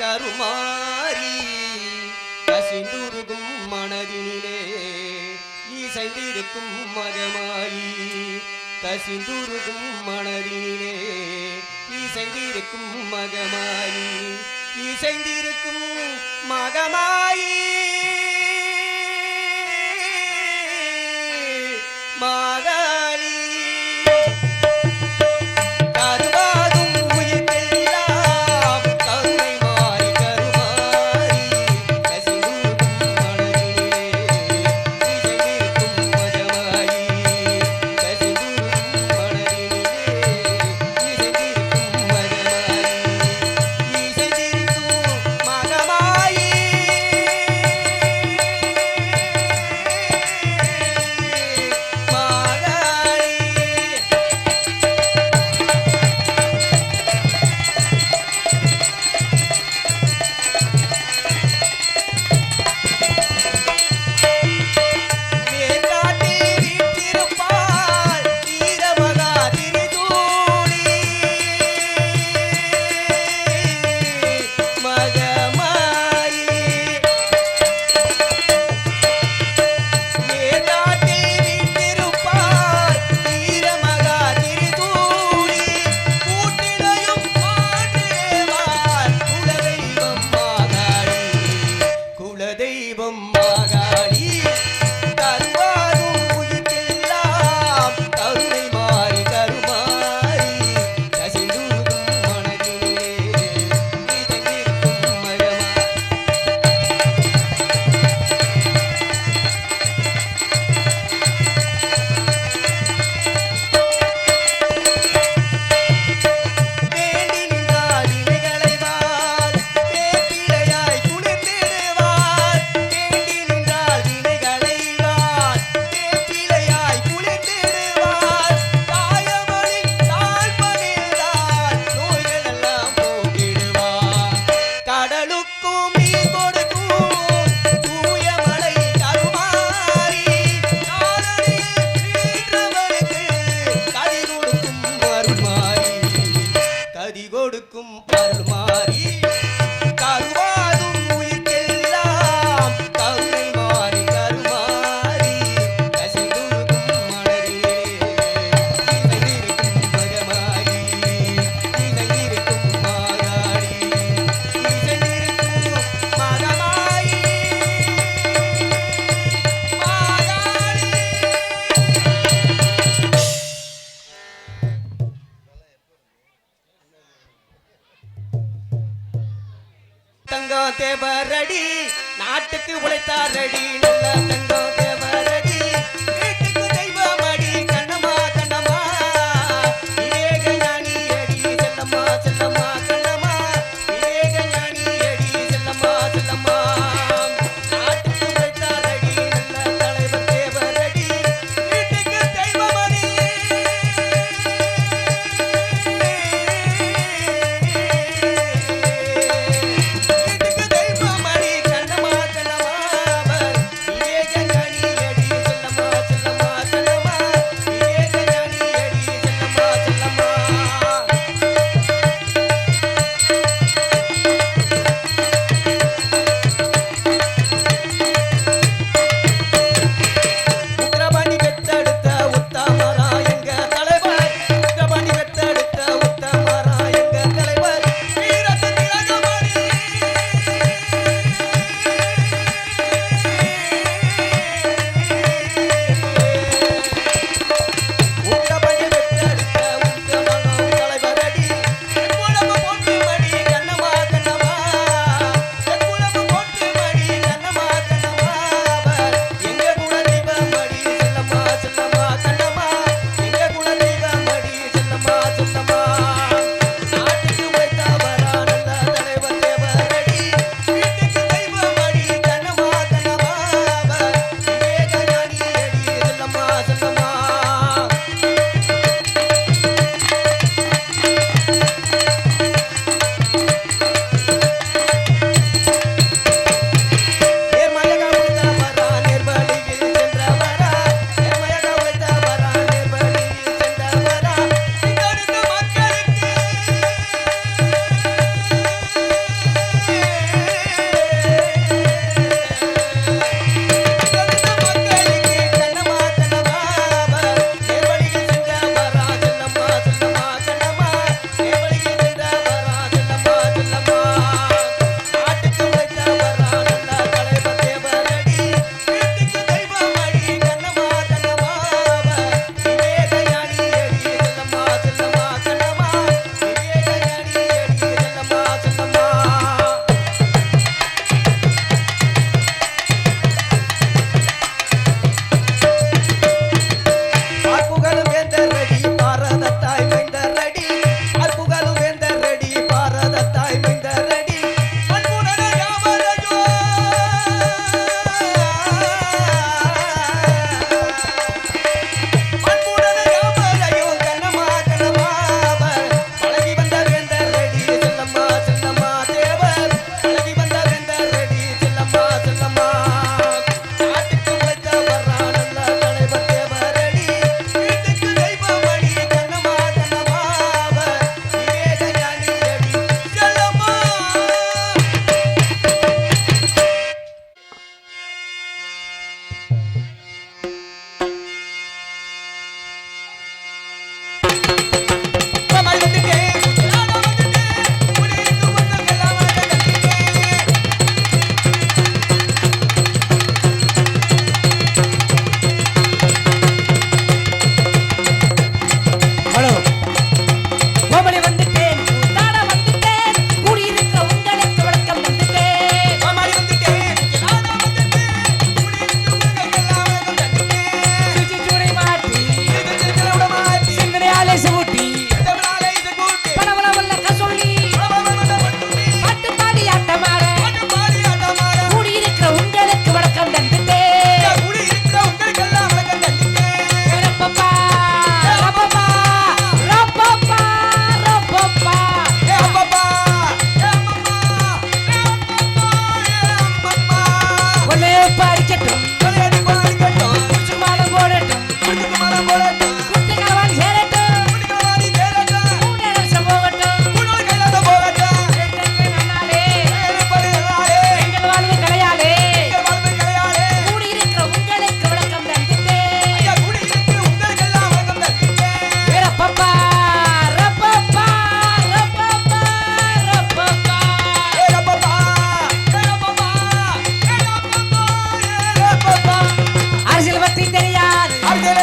கருமாறி கசிந்துருகும் மனதினிலே இசைந்திருக்கும் மகமாயி. கசிந்துருகும் மனதினிலே இசைந்திருக்கும் மகமாயி. இசைந்திருக்கும் மகமாயி.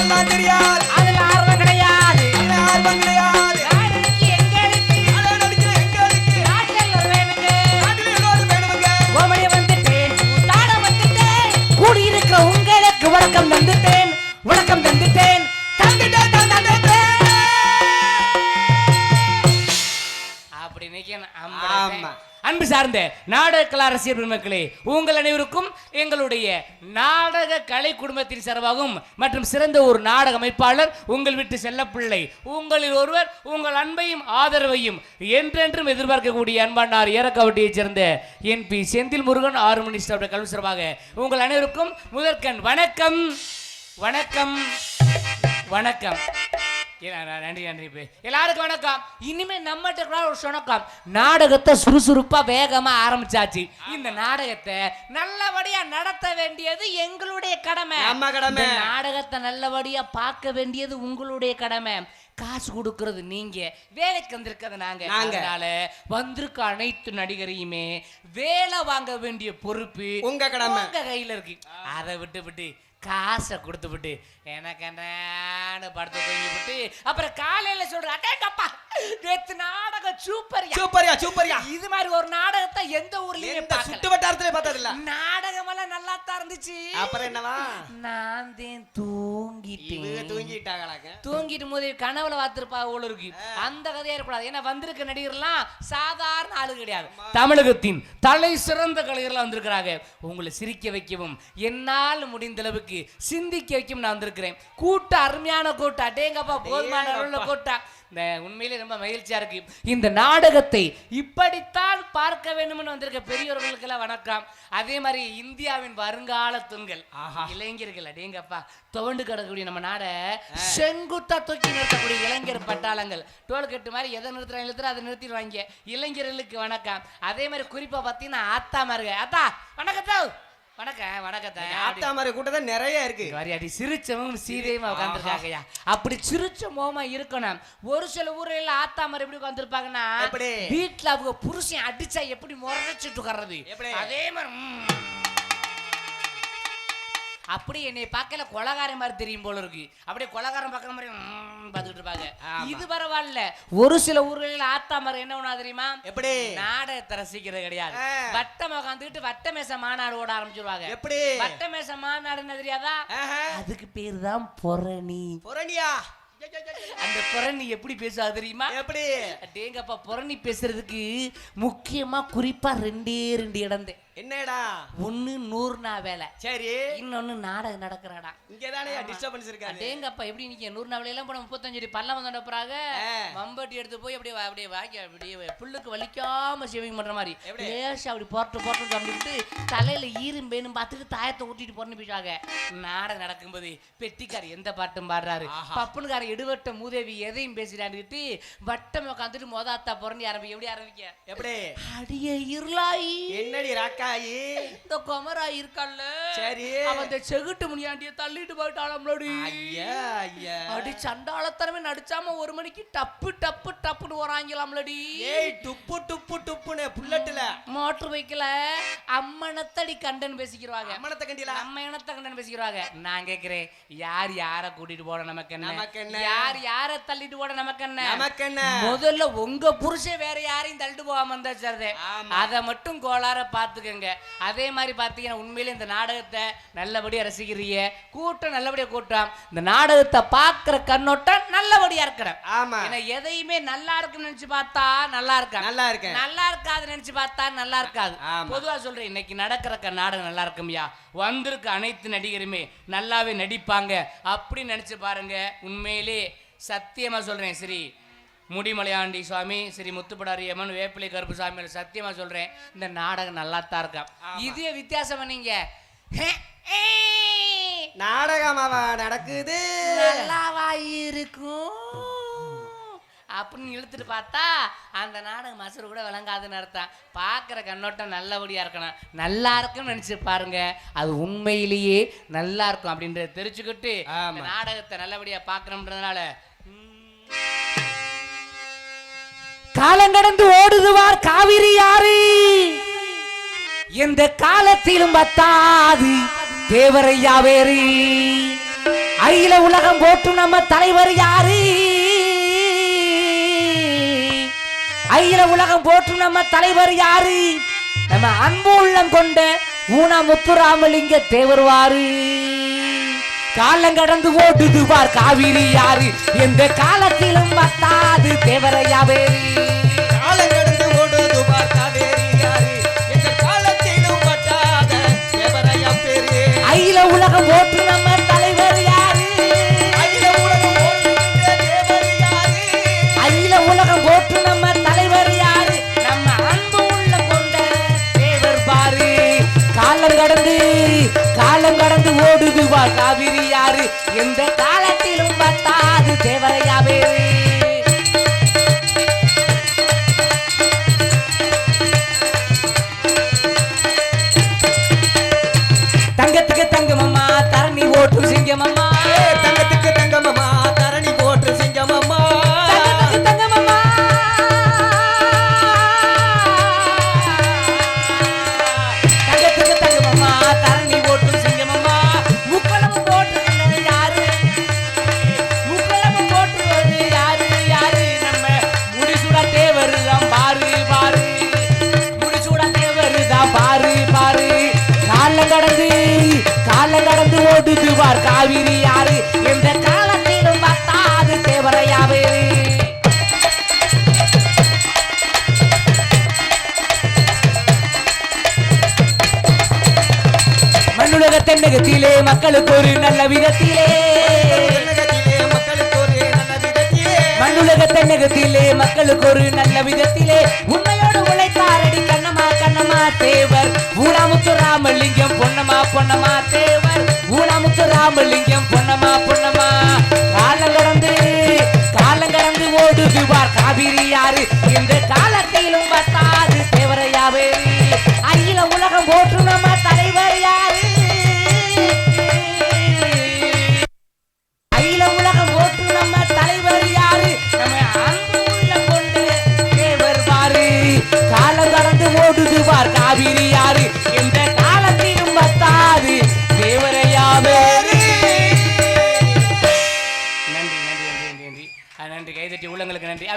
material. சார்ந்த நாடக கலா ரசிகர் பெருமக்களே உங்கள் அனைவருக்கும் எங்களுடைய நாடக கலை குடும்பத்தின் சார்பாகவும் மற்றும் சிறந்த ஒரு நாடக அமைப்பாளர் உங்கள் வீட்டு செல்லப்பிள்ளை. உங்களில் ஒருவர் உங்கள் அன்பையும் ஆதரவையும் என்றென்றும் எதிர்பார்க்கக்கூடிய அன்பானார் ஏறக்காவட்டியைச் சேர்ந்த என் பி செந்தில் முருகன் ஆறு மணி கல்வி சார்பாக உங்கள் அனைவருக்கும் முதற்கண் வணக்கம். வணக்கம். வணக்கம். நன்றி நன்றி. எல்லாருக்கும் வணக்கம். இனிமே நம்மகிட்ட கூட ஒரு வணக்கம் நாடகத்தை சுறுசுறுப்பா வேகமா ஆரம்பிச்சாச்சு. இந்த நாடகத்தை நல்லபடியா நடத்த வேண்டியது எங்களுடைய கடமை. நம்ம கடமை. நாடகத்தை நல்லபடியா பார்க்க வேண்டியது உங்களுடைய கடமை. காசு கொடுக்கறது நீங்க. வேலைக்கு வந்திருக்கிறது நாங்க. அதனால வந்திருக்க அனைத்து நடிகரையுமே வேலை வாங்க வேண்டிய பொறுப்பு உங்க கடமை. உங்க கையில இருக்கு. அதை விட்டு விட்டு காசை கொடுத்து விட்டு எனக்கு என்னன்னு படுத்து தூங்கி விட்டு அப்புறம் காலையில சொல்ற அடேங்கப்பா நேத்து நாடகம் சூப்பர்யா. சூப்பரியா சூப்பரியா. இது மாதிரி ஒரு நாடகத்தை எந்த ஊர்லயுமே சுட்டு வட்டாரத்திலே பார்த்தது இல்ல நாடகம் எல்லாம் நல்லா தான் இருந்துச்சு அப்புறம் என்னவா? நான் தான் தூங்கிட்டேன். தூங்கிட்டாங்களாங்க. தூங்கிட்டு போது கனவுல பார்த்திருப்பா போல இருக்கு. அந்த கதையா இருக்கக்கூடாது. ஏன்னா வந்திருக்க நடிகர்லாம் சாதாரண ஆளு கிடையாது. தமிழகத்தின் தலை சிறந்த கலைஞர்களாக வந்திருக்கிறாங்க. உங்களை சிரிக்க வைக்கவும் என்னால் முடிந்த அளவுக்கு சிந்திக்க வைக்கவும் நான் வந்திருக்கிறேன். கூட்டம் அருமையான கூட்டம் அடேங்கப்பா போதுமான அளவுல கூட்டம் இந்த உண்மையிலே ரொம்ப மகிழ்ச்சியா இருக்கு. இந்த நாடகத்தை இப்படித்தான் பார்க்க வேண்டும்னு வந்திருக்க பெரியவர்களுக்கெல்லாம் வணக்கம். அதே மாதிரி இந்தியாவின் வருங்கால தூண்கள். இளைஞர்கள் அடேங்கப்பா துவண்டு கிடக்கக்கூடிய நம்ம நாட செங்குத்தா தூக்கி நிறுத்தக்கூடிய இளைஞர் பட்டாளங்கள். டோல் கட்டு மாதிரி எதை நிறுத்துறாங்க நிறுத்துற அதை நிறுத்திடுவாங்க. இளைஞர்களுக்கு வணக்கம். அதே மாதிரி குறிப்பா பார்த்தீங்கன்னா ஆத்தா மாருங்க. ஆத்தா வணக்கத்தா. வணக்கம் வணக்கத்தா ஆத்தா மாதிரி கூட்டம் நிறைய இருக்கு வாரியாடி சிரிச்சவங்க சீதையுமா உட்காந்துருக்காங்கய்யா அப்படி சிரிச்ச மோமா இருக்கணும் ஒரு சில ஊர்ல ஆத்தா மாதிரி எப்படி உட்காந்துருப்பாங்கன்னா? வீட்டுல அவங்க புருஷன் அடிச்சா எப்படி முறைச்சிட்டு உட்கார்றது? அதே மாதிரி. அப்படி என்னை பார்க்கல கொலகாரன் மாதிரி தெரியும் போல இருக்கு. அப்படியே கொலகாரன் பார்க்குற மாதிரி ம், பார்த்துக்கிட்டு இருப்பாங்க. இது பரவாயில்ல. ஒரு சில ஊர்களில் ஆத்தா மாதிரி என்ன ஒண்ணா தெரியுமா? எப்படி? நாடகத்தை ரசிக்கிறது கிடையாது. வட்டம் உட்காந்துக்கிட்டு வட்ட மேச மாநாடு ஓட ஆரம்பிச்சிருவாங்க. எப்படி? வட்ட மேச மாநாடு என்ன தெரியாதா. அதுக்கு பேர் தான் பொரணி புரணியா அந்த பொரணி எப்படி பேசுவா தெரியுமா? எப்படி? டேங்கப்பா பொரணி பேசுறதுக்கு முக்கியமா குறிப்பா ரெண்டே ரெண்டு இடம் என்னடா ஒண்ணு நூறுனா வேலை. சரி. இன்னொன்னு நாடகம் நடக்கிற இடம் இங்கதானே டிஸ்டர்பன்ஸ் இருக்காது. டேங்கப்பா எப்படி நிக்க நூறு நாவல எல்லாம் போன முப்பத்தஞ்சு அடி பல்லம் வந்து ஆ. மம்பட்டி எடுத்து போய் அப்படியே அப்படியே வாக்கி அப்படியே புல்லுக்கு வலிக்காம சேவிங் பண்ற மாதிரி? லேசா அப்படி போட்டு போட்டு தம்பிட்டு தலையில ஈரும் பேனும் பார்த்துட்டு தாயத்தை ஊட்டிட்டு போறன்னு போயிட்டாங்க. நாடகம் நடக்கும்போது பெட்டிக்கார் எந்த பாட்டும் பாடுறாரு. பப்புனுக்கார எடுவட்ட மூதேவி எதையும் பேசிடான்னுட்டு வட்டம் உட்காந்துட்டு மொதாத்தா புறண்டி ஆரம்பி எப்படி ஆரம்பிக்க? எப்படி? அடிய இருளாயி. என்னடி ராக்காயி இந்த குமரா இருக்கான்ல சரி. அவன் இந்த செகுட்டு முனியாண்டிய தள்ளிட்டு போயிட்டாளம்லடி ஐயா ஐயா. அடி சண்டாளத்தனமே நடிச்சாம ஒரு மணிக்கு டப்பு டப்பு டப்புன்னு வராங்களாம்லடி ஏய் டுப்பு டுப்பு டுப்புன்னு புல்லட்டுல. மோட்டர் பைக்கில் அம்மனத்தடி கண்டன் பேசிக்கிறாங்க. அம்மனத்தை கண்டிலா நம்ம இனத்தை கண்டன் பேசிக்கிறாங்க. நான் கேக்குறேன் யார் யார கூட்டிட்டு போட நமக்கு நமக்கு என்ன? யார் யார தள்ளிட்டு போட நமக்கு என்ன? நமக்கு என்ன? முதல்ல உங்க புருஷன் வேற யாரையும் தள்ளிட்டு போகாம இருந்தா ஆமா. அதை மட்டும் கோளார பாத்துக்கங்க அதே மாதிரி பாத்தீங்கன்னா உண்மையிலே இந்த நாடகத்தை நல்லபடியா ரசிக்கிறீங்க. கூட்டம் நல்லபடியா கூட்டம். இந்த நாடகத்தை பாக்குற கண்ணோட்டம் நல்லபடியா இருக்கணும். ஆமா. ஏன்னா எதையுமே நல்லா இருக்குன்னு நினைச்சு பார்த்தா நல்லா இருக்கா? நல்லா இருக்கேன். நல்லா இருக்காது நினைச்சு பார்த்தா நல்லா இருக்காது. ஆமா. பொதுவா சொல்றேன் இன்னைக்கு நடக்கிற க- நாடகம் நல்லா இருக்கும்யா வந்திருக்க அனைத்து நடிகருமே நல்லாவே நடிப்பாங்க. அப்படி நினைச்சு பாருங்க உண்மையிலே சத்தியமா சொல்றேன் ஸ்ரீ முடிமலையாண்டி சுவாமி ஸ்ரீ முத்துப்படாரி அம்மன் வேப்பிலை கருப்பு சாமி சத்தியமா சொல்றேன் இந்த நாடகம் நல்லா தான் இருக்கும் இதே வித்தியாசம் ஏ, நாடகமாவா நடக்குது? நல்லாவா இருக்கும். அப்படின்னு இழுத்துட்டு பார்த்தா அந்த நாடகம் மசரு கூட விளங்காதுன்னு அர்த்தம். பார்க்குற கண்ணோட்டம் நல்லபடியா இருக்கணும். நல்லா இருக்குன்னு நினைச்சு பாருங்க. அது உண்மையிலேயே நல்லா இருக்கும் அப்படின்றத. இந்த நாடகத்தை நல்லபடியா பார்க்கணுன்றதுனால காலங்கடந்து ஓடுதுவார் காவிரி யாரு? எந்த காலத்திலும் பத்தாது தேவரையா வேறு. அகில உலகம் போட்டும் நம்ம தலைவர் யாரு? அகில உலகம் போட்டும் நம்ம தலைவர் யாரு? நம்ம அன்பு உள்ளம் கொண்ட ஊனா முத்துராமலிங்க தேவர்வாரு காலம் கடந்து ஓடுது பார் காவிரி யாரு? எந்த காலத்திலும் பத்தாது தேவரையா தென்னகத்திலே மக்களுக்கு ஒரு நல்ல விதத்திலே. மண்ணுலக தென்னகத்திலே மக்களுக்கு ஒரு நல்ல விதத்திலே. உண்மையோடு உழைத்தாரடி கண்ணமா கண்ணமா தேவர். ஊராமுத்து ராமலிங்கம் பொன்னமா பொன்னமா தேவர் ராமலிங்கம் பொன்னமா பொன்னமா. காலம் கடந்து காலம் கடந்து ஓடுது காவிரி யாரு? இந்த காலத்திலும் பத்தாது தேவரையாவே. அகில உலகம் போற்று நம்ம தலைவர் யாரு? அகில உலகம் போற்று நம்ம தலைவர் யாரு? நம்ம அன்பு உள்ள கொண்டு தேவர் பாரு. காலம் கடந்து காவிரி யாரு? இந்த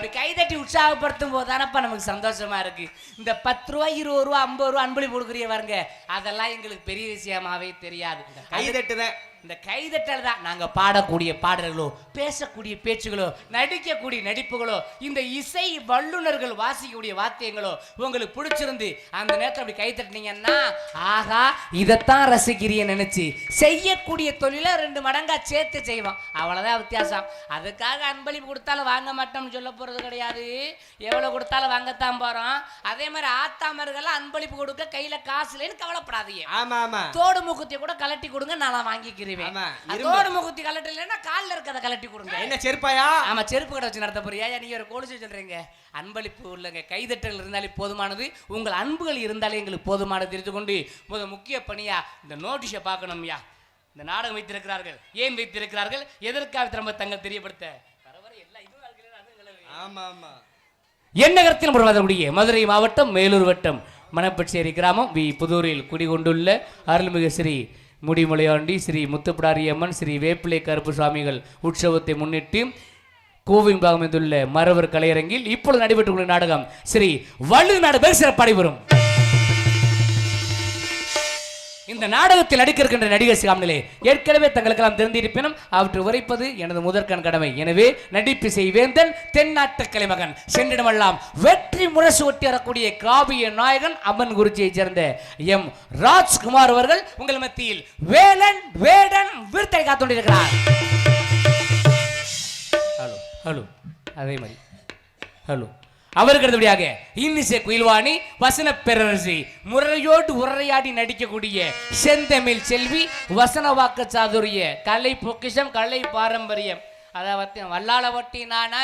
அப்படி கைதட்டி உற்சாகப்படுத்தும் போது தானப்பா நமக்கு சந்தோஷமா இருக்கு. இந்த பத்து ரூபா இருபது ரூபா ஐம்பது ரூபா அன்பளி கொடுக்குறீங்க பாருங்க. அதெல்லாம் எங்களுக்கு பெரிய விஷயமாவே தெரியாது. கை தட்டுதான் இந்த கைதட்டல் தான் நாங்க பாடக்கூடிய பாடல்களோ பேசக்கூடிய பேச்சுகளோ நடிக்கக்கூடிய நடிப்புகளோ இந்த இசை வல்லுனர்கள் வாசிக்கக்கூடிய வாத்தியங்களோ உங்களுக்கு பிடிச்சிருந்து அந்த நேரத்தில் அப்படி கை தட்டினீங்கன்னா ஆகா இதைத்தான் ரசிக்கிறிய நினைச்சு செய்யக்கூடிய தொழிலை ரெண்டு மடங்கா சேர்த்து செய்வோம் அவ்வளவுதான் வித்தியாசம். அதுக்காக அன்பளிப்பு கொடுத்தாலும் வாங்க மாட்டோம்னு சொல்ல போறது கிடையாது. எவ்வளவு கொடுத்தாலும் வாங்கத்தான் போறோம். அதே மாதிரி ஆத்தாமர்கள்லாம் அன்பளிப்பு கொடுக்க கையில காசு இல்லைன்னு கவலைப்படாதீங்க. ஆமா ஆமா தோடு மூக்குத்திய கூட கலட்டி கொடுங்க நான் வாங்கிக்கிறேன். ஆமா, அது இரும்பு. தோடு மூக்குத்தி கலட்டலைன்னா கால்ல இருக்கத கலட்டி கொடுங்க. என்ன செருப்பாயா? ஆமா செருப்பு கடை வச்சு நடத்த போறியா? நீங்க ஒரு கொலுசு சொல்றீங்க? அன்பளிப்பு உள்ளங்க கைதட்டல் இருந்தாலே போதுமானது. உங்கள் அன்புகள் இருந்தாலே எங்களுக்கு போதுமானது. தெரிந்து கொண்டு முத முக்கிய பணியா இந்த நோட்டீஸை பார்க்கணும்யா இந்த நாடகம் வைத்திருக்கிறார்கள். ஏன் வைத்திருக்கிறார்கள்? எதற்காக திரும்ப தங்கள் தெரியப்படுத்த. ஆமா ஆமா. எண்ணகரத்தில் மதுரை மாவட்டம் மேலூர் வட்டம் மணப்பச்சேரி கிராமம் வி. புதூரில் குடிகொண்டுள்ள அருள்மிகு ஸ்ரீ முடிமலையாண்டி ஸ்ரீ முத்துப்பிடாரி அம்மன் ஸ்ரீ வேப்பிலை கருப்பு சுவாமிகள் உற்சவத்தை முன்னிட்டு கோவில் அமைந்துள்ள மரவர் கலையரங்கில் இப்பொழுது நடைபெற்றுள்ள நாடகம் ஸ்ரீ வள்ளு நாடு பேர் சிறப்பாடி இந்த நாடகத்தில் நடிக்க இருக்கின்ற நடிகர் சிகாமனிலே ஏற்கனவே தங்களுக்கெல்லாம் தெரிந்திருப்பினும் அவற்றை உரைப்பது எனது முதற்கண் கடமை. எனவே நடிப்பு செய்வேந்தன் தென்னாட்டு கலைமகன் சென்றிடமெல்லாம் வெற்றி முரசு ஒட்டி வரக்கூடிய காவிய நாயகன் அம்மன் குருஜியைச் சேர்ந்த எம் ராஜ்குமார் அவர்கள் உங்கள் மத்தியில் வேலன் வேடன் விருத்தை காத்துண்டிருக்கிறார் ஹலோ ஹலோ அதே மாதிரி. ஹலோ. அவருக்கு அடுத்தபடியாக இன்னிசை குயில்வாணி வசன பேரரசி முறையோடு உரையாடி நடிக்கக்கூடிய செந்தமிழ் செல்வி வசன வாக்கு சாதுரிய கலை பொக்கிஷம் கலை பாரம்பரியம். அதை பற்றி வல்லாள வட்டி நான்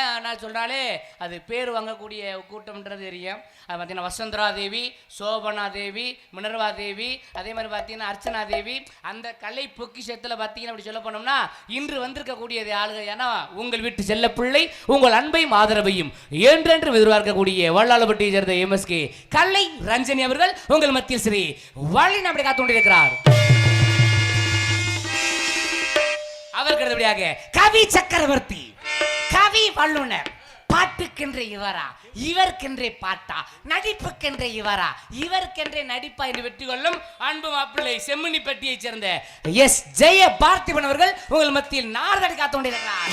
சொல்கிறாலே அது பேர் வாங்கக்கூடிய கூட்டம்ன்றது தெரியும். அது பார்த்தீங்கன்னா வசந்தரா தேவி சோபனா தேவி மினர்வா தேவி அதே மாதிரி பார்த்தீங்கன்னா அர்ச்சனா தேவி. அந்த கலை பொக்கிஷத்தில் பார்த்தீங்கன்னா அப்படி சொல்ல போனோம்னா இன்று வந்திருக்கக்கூடியது ஆளுகள் ஏன்னா உங்கள் வீட்டு செல்ல பிள்ளை உங்கள் அன்பையும் ஆதரவையும் என்றென்று எதிர்பார்க்கக்கூடிய வல்லாளப்பட்டியை சேர்ந்த எம்எஸ்கே கலை ரஞ்சனி அவர்கள் உங்கள் மத்தியில் ஸ்ரீ வழி அப்படி காத்து கொண்டிருக்கிறார் அவருக்கு அடுத்தபடியாக கவி சக்கரவர்த்தி. கவி வல்லுனர். பாட்டுக்கென்றே இவரா? இவர்க்கென்றே பாட்டா? நடிப்புக்கென்றே இவரா? இவருக்கென்றே நடிப்பா என்று வெற்றி கொள்ளும் அன்பு மாப்பிள்ளை செம்மணி பெட்டியைச் சேர்ந்த எஸ். ஜெய பார்த்திபன் அவர்கள் உங்கள் மத்தியில் நாரதடி காத்து கொண்டிருக்கிறார்.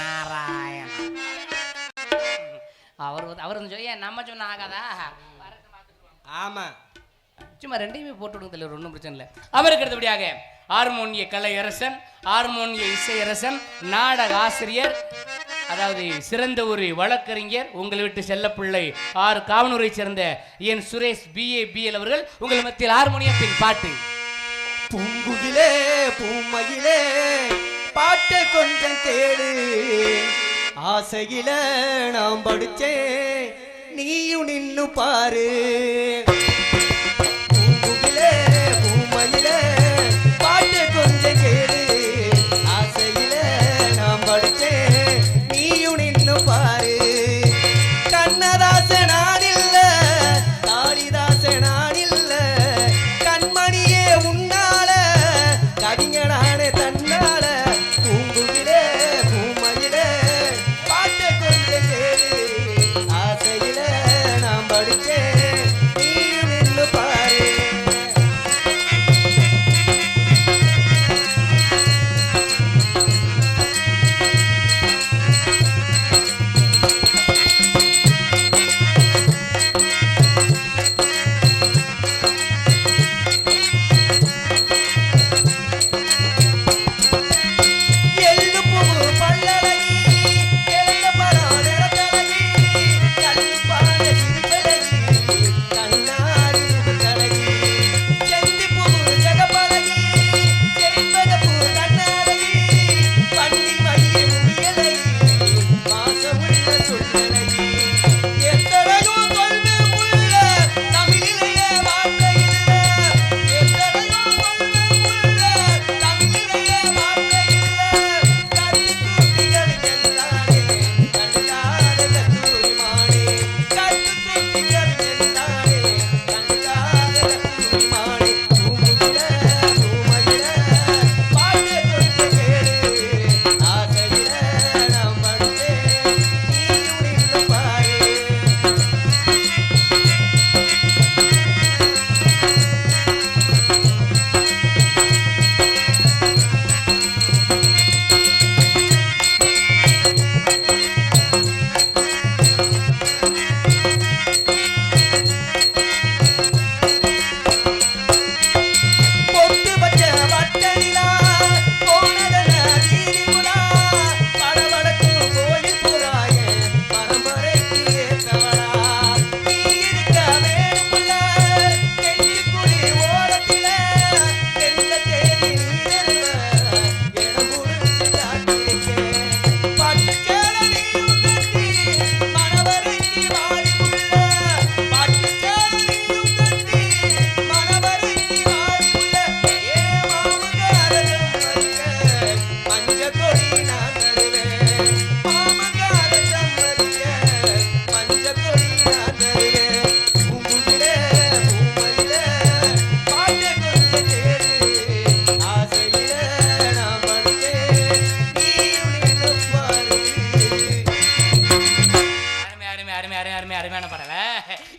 நாராயண அவர் அவர் வந்து சொல்லி நம்ம சொன்ன ஆகாதா? ஆமா. சும்மா ரெண்டையுமே போட்டு விடுங்க தலைவர் ஒன்றும் பிரச்சனை இல்லை. அவருக்கு அடுத்தபடியாக ஹார்மோனிய கலையரசன் ஹார்மோனிய இசையரசன் நாடக ஆசிரியர் அதாவது சிறந்த ஒரு வழக்கறிஞர் உங்களை விட்டு செல்லப்பிள்ளை ஆறு காவனூரை சேர்ந்த என் சுரேஷ் பிஏ பிஎல் அவர்கள் உங்கள் மத்தியில் ஹார்மோனியத்தின் பாட்டு. பூங்குகிலே பூமகிலே பாட்டை கொஞ்சம் கேளு. ஆசையில நான் படிச்சேன் நீயும் நின்னு பாரு. பூங்குகிலே பூமகிலே பாட்டை கொஞ்சம்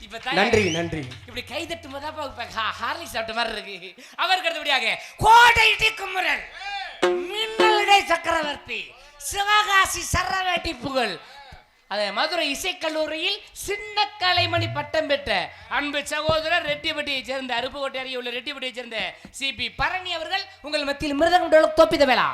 இப்ப நன்றி நன்றி. இப்படி கை தட்டும் இப்ப ஹார்லிக்ஸ் சாப்பிட்ட மாதிரி இருக்கு. அவருக்கு அடுத்தபடியாக கோட்டை டி குமரன் மின்னலுடை சக்கரவர்த்தி சிவகாசி சரவேட்டி புகழ். அது மதுரை இசைக்கல்லூரியில் சின்ன கலைமணி பட்டம் பெற்ற அன்பு சகோதரர் ரெட்டிப்பட்டியை சேர்ந்த அருப்புக்கோட்டை அருகே உள்ள ரெட்டிப்பட்டியை சேர்ந்த சிபி பரணி அவர்கள் உங்கள் மத்தியில் மிருதம் தோப்பித வேளா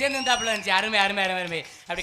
சேர்ந்து இருந்தாப்புல இருந்துச்சு. அருமை அருமை அருமை அருமை. அப்படி